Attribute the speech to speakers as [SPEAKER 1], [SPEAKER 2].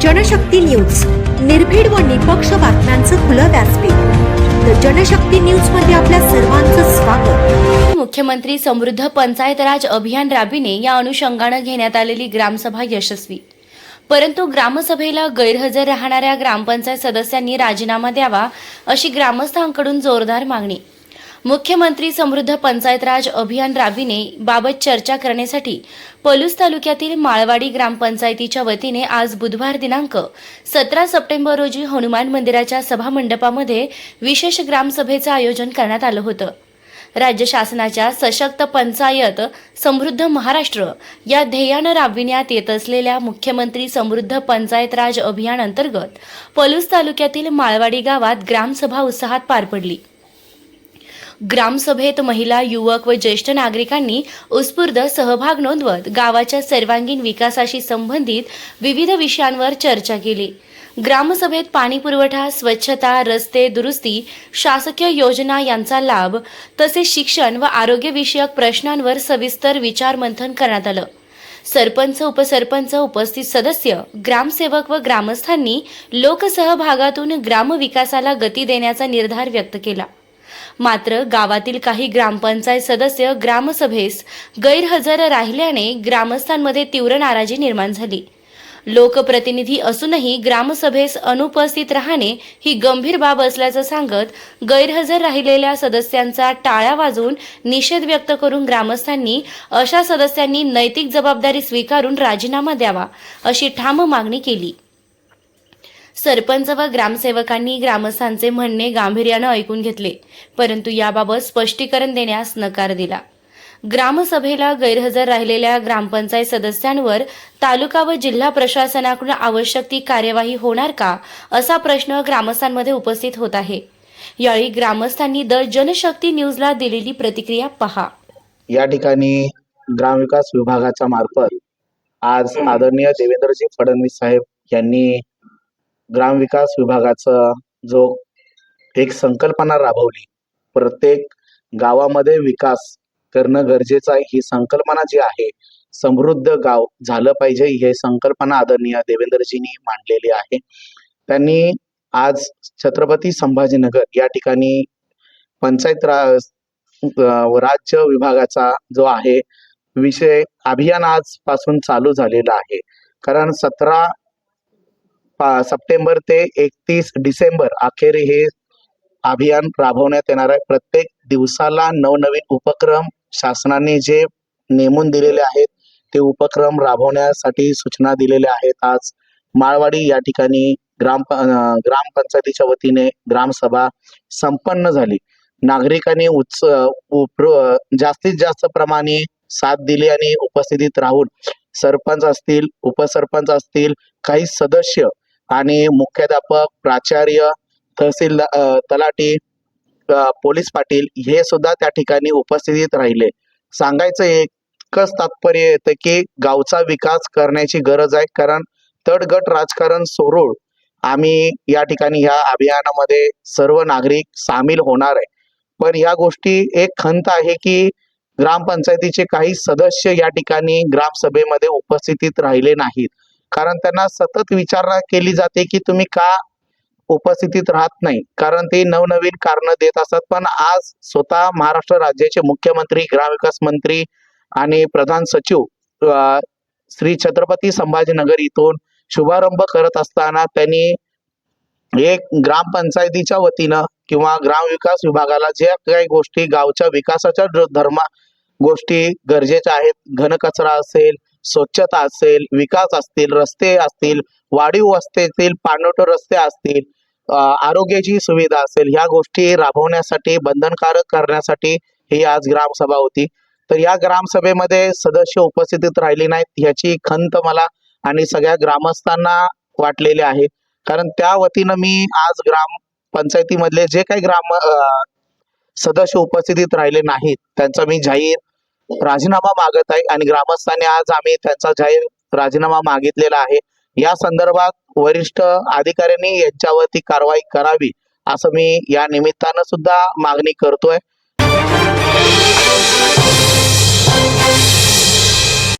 [SPEAKER 1] Janshakti news. निर्भीड व निपक्ष बातम्यांचं खुलं व्यासपीठ. द जनशक्ती न्यूजमध्ये आपल्या सर्वांचं स्वागत.
[SPEAKER 2] मुख्यमंत्री समृद्ध पंचायत राज अभियान राबीने या अनुषंगानं घेण्यात आलेली ग्रामसभा यशस्वी. परंतु ग्रामसभेला गैरहजर राहणाऱ्या ग्रामपंचायत सदस्यांनी राजीनामा द्यावा अशी ग्रामस्थांकडून जोरदार मागणी. मुख्यमंत्री समृद्ध पंचायत राज अभियान राबविणे बाबत चर्चा करण्यासाठी पलूस तालुक्यातील माळवाडी ग्रामपंचायतीच्या वतीने आज बुधवार दिनांक सतरा सप्टेंबर रोजी हनुमान मंदिराच्या सभामंडपामध्ये विशेष ग्रामसभेचं आयोजन करण्यात आलं होतं. राज्य शासनाच्या सशक्त पंचायत समृद्ध महाराष्ट्र या ध्येयानं राबविण्यात येत असलेल्या मुख्यमंत्री समृद्ध पंचायत राज अभियान अंतर्गत पलूस तालुक्यातील माळवाडी गावात ग्रामसभा उत्साहात पार पडली. ग्रामसभेत महिला युवक व ज्येष्ठ नागरिकांनी उत्स्फूर्त सहभाग नोंदवत गावाच्या सर्वांगीण विकासाशी संबंधित विविध विषयांवर चर्चा केली. ग्रामसभेत पाणी पुरवठा स्वच्छता रस्ते दुरुस्ती शासकीय योजना यांचा लाभ तसेच शिक्षण व आरोग्यविषयक प्रश्नांवर सविस्तर विचारमंथन करण्यात आलं. सरपंच उपसरपंच उपस्थित सदस्य ग्रामसेवक व ग्रामस्थांनी लोकसहभागातून ग्रामविकासाला गती देण्याचा निर्धार व्यक्त केला. मात्र गावातील काही ग्रामपंचायत सदस्य ग्रामसभेस गैरहजर राहिल्याने ग्रामस्थांमध्ये तीव्र नाराजी निर्माण झाली. लोकप्रतिनिधी असूनही ग्रामसभेस अनुपस्थित राहणे ही गंभीर बाब असल्याचं सांगत गैरहजर राहिलेल्या सदस्यांचा टाळ्या वाजवून निषेध व्यक्त करून ग्रामस्थांनी अशा सदस्यांनी नैतिक जबाबदारी स्वीकारून राजीनामा द्यावा अशी ठाम मागणी केली. सरपंच व ग्रामसेवकांनी ग्रामस्थांचे म्हणणे गांभीर्यानं ऐकून घेतले परंतु याबाबत स्पष्टीकरण देण्यास नकार दिला. ग्रामसभेला गैरहजर राहिलेल्या ग्रामपंचायत सदस्यांवर तालुका व जिल्हा प्रशासनाकडून आवश्यक ती कार्यवाही होणार का असा प्रश्न ग्रामस्थांमध्ये उपस्थित होत आहे. यावेळी ग्रामस्थांनी द जनशक्ती न्यूजला दिलेली प्रतिक्रिया पहा.
[SPEAKER 3] या ठिकाणी ग्रामविकास विभागाच्या मार्फत आज आदरणीय देवेंद्रजी फडणवीस साहेब यांनी ग्रामविकास विभागाचा जो एक संकल्पना राबवली प्रत्येक गावामध्ये विकास करणं गरजेचं आहे. ही संकल्पना जी आहे समृद्ध गाव झालं पाहिजे हे संकल्पना आदरणीय देवेंद्रजींनी मांडलेली आहे. त्यांनी आज छत्रपती संभाजीनगर या ठिकाणी पंचायत राज राज्य विभागाचा जो आहे विषय अभियान आजपासून चालू झालेला आहे. कारण सतरा सप्टेंबर ते एकतीस डिसेंबर अखेर हे अभियान राबवण्यात येणार आहे. प्रत्येक दिवसाला नवनवीन उपक्रम शासनाने जे नेमून दिलेले आहेत ते उपक्रम राबवण्यासाठी सूचना दिलेल्या आहेत. आज माळवाडी या ठिकाणी ग्राम ग्रामपंचायतीच्या वतीने ग्रामसभा संपन्न झाली. नागरिकांनी उत्स जास्तीत जास्त प्रमाणे साथ दिली आणि उपस्थितीत राहून सरपंच असतील उपसरपंच असतील काही सदस्य आणि मुख्याध्यापक प्राचार्य तहसील तलाठी पोलीस पाटील हे सुद्धा त्या ठिकाणी उपस्थितीत राहिले. सांगायचं एकच तात्पर्य येतं की गावचा विकास करण्याची गरज आहे. कारण तडगट राजकारण सोडून आम्ही या ठिकाणी ह्या अभियानामध्ये सर्व नागरिक सामील होणार आहे. पण ह्या गोष्टी एक खंत आहे की ग्रामपंचायतीचे काही सदस्य या ठिकाणी ग्रामसभेमध्ये उपस्थितीत राहिले नाहीत. कारण त्यांना सतत विचारणा केली जाते की तुम्ही का उपस्थितीत राहत नाही. कारण ते नवनवीन कारण देत असतात पण आज स्वतः महाराष्ट्र राज्याचे मुख्यमंत्री ग्रामविकास मंत्री आणि प्रधान सचिव श्री छत्रपती संभाजीनगर इथून शुभारंभ करत असताना त्यांनी एक ग्रामपंचायतीच्या वतीनं किंवा ग्रामविकास विभागाला ज्या काही गोष्टी गावच्या विकासाच्या धर्मा गोष्टी गरजेच्या आहेत घनकचरा असेल स्वच्छता असेल विकास असतील रस्ते असतील वाढीव वस्तीतील पाणवठ रस्ते असतील आरोग्याची सुविधा असेल ह्या गोष्टी राबवण्यासाठी बंधनकारक करण्यासाठी ही आज ग्रामसभा होती. तर या ग्रामसभेमध्ये सदस्य उपस्थितीत राहिले नाहीत ह्याची खंत मला आणि सगळ्या ग्रामस्थांना वाटलेली आहे. कारण त्या वतीनं मी आज ग्राम पंचायतीमधले जे काही ग्राम सदस्य उपस्थितीत राहिले नाहीत त्यांचा मी जाहीर राजीनामा मागत आहे आणि ग्रामस्थांनी आज आम्ही त्यांचा जाहीर राजीनामा मागितलेला आहे. या संदर्भात वरिष्ठ अधिकाऱ्यांनी यांच्यावरती कारवाई करावी असं मी या निमित्तानं सुद्धा मागणी करतोय.